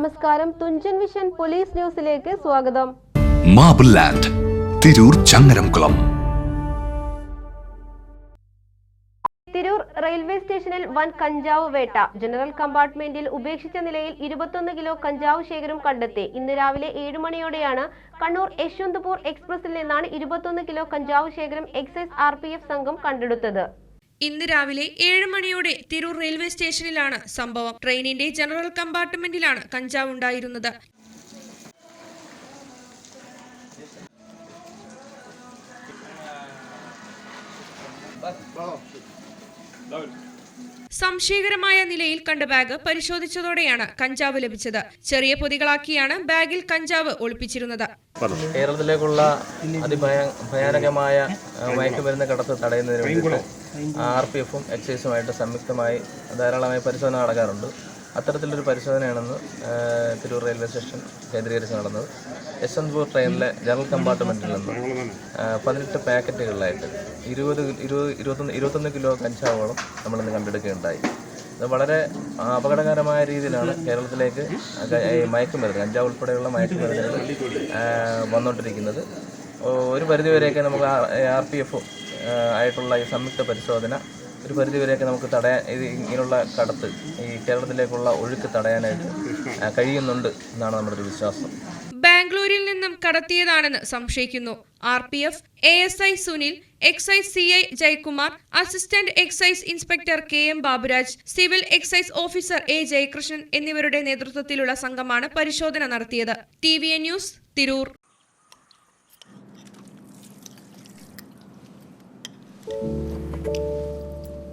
നമസ്കാരം. Thunchan vision police ന്യൂസിലേക്ക് സ്വാഗതം. Marble land Tirur Changaramkulam. Tirur railway സ്റ്റേഷനിൽ വൻ കഞ്ചാവ് വേട്ട. ജനറൽ കമ്പാർട്ട്മെന്റിൽ ഉപേക്ഷിച്ച നിലയിൽ ഇരുപത്തൊന്ന് കിലോ കഞ്ചാവ് ശേഖരം കണ്ടെത്തി. ഇന്ന് രാവിലെ ഏഴ് മണിയോടെയാണ് കണ്ണൂർ യശ്വന്ത്പൂർ എക്സ്പ്രസിൽ നിന്നാണ് ഇരുപത്തൊന്ന് കിലോ കഞ്ചാവ് ശേഖരം എക്സൈസ് ആർ സംഘം കണ്ടെടുത്തത്. ഇന്ന് രാവിലെ ഏഴ് മണിയോടെ തിരൂർ റെയിൽവേ സ്റ്റേഷനിലാണ് സംഭവം. ട്രെയിനിന്റെ ജനറൽ കമ്പാർട്ട്മെന്റിലാണ് കഞ്ചാവ് ഉണ്ടായിരുന്നത്. സംശയകരമായ നിലയിൽ കണ്ട ബാഗ് പരിശോധിച്ചതോടെയാണ് കഞ്ചാവ് ലഭിച്ചത്. ചെറിയ പൊതികളാക്കിയാണ് ബാഗിൽ കഞ്ചാവ് ഒളിപ്പിച്ചിരുന്നത്. കേരളത്തിലേക്കുള്ള അതിഭയ ഭയാനകമായ ആ, മയക്കുമരുന്ന് കടത്ത് തടയുന്നതിന് വേണ്ടിയിട്ട് ആർ പി എഫും എക്സൈസുമായിട്ട് സംയുക്തമായി ധാരാളമായി പരിശോധന നടക്കാറുണ്ട്. അത്തരത്തിലൊരു പരിശോധനയാണെന്ന് തിരൂർ റെയിൽവേ സ്റ്റേഷൻ കേന്ദ്രീകരിച്ച് നടന്നത്. യശ്വന്ത്പൂർ ട്രെയിനിലെ ജനറൽ കമ്പാർട്ട്മെന്റിൽ നിന്ന് പതിനെട്ട് പാക്കറ്റുകളിലായിട്ട് ഇരുപത് ഇരുപത് ഇരുപത്തൊന്ന് ഇരുപത്തൊന്ന് കിലോ കഞ്ചാവോളം നമ്മളിന്ന് കണ്ടെടുക്കുകയുണ്ടായി. ഇത് വളരെ അപകടകരമായ രീതിയിലാണ് കേരളത്തിലേക്ക് മയക്കുമരുന്ന് കഞ്ചാവ് ഉൾപ്പെടെയുള്ള മയക്കുമരുന്നുകൾ വന്നുകൊണ്ടിരിക്കുന്നത് ഒരു പരിധിവരെയൊക്കെ നമുക്ക് ആർ പി എഫും ആയിട്ടുള്ള ഈ സംയുക്ത പരിശോധന ഒരു പരിധിവരെയൊക്കെ നമുക്ക് തടയാൻ ഇത് ഇങ്ങനെയുള്ള കടത്ത് ഈ കേരളത്തിലേക്കുള്ള ഒഴുക്ക് തടയാനായിട്ട് കഴിയുന്നുണ്ട് എന്നാണ് നമ്മുടെ ഒരു വിശ്വാസം. ബാംഗ്ലൂരിൽ നിന്നും കടത്തിയതാണെന്ന് സംശയിക്കുന്നു. R P F A S I Sunil excise C I Jayakumar assistant excise inspector K M Baburaj civil excise officer A Jayakrishnan എന്നിവരുടെ നേതൃത്വത്തിലുള്ള സംഘമാണ് പരിശോധന നടത്തിയത്. T V A news Tirur.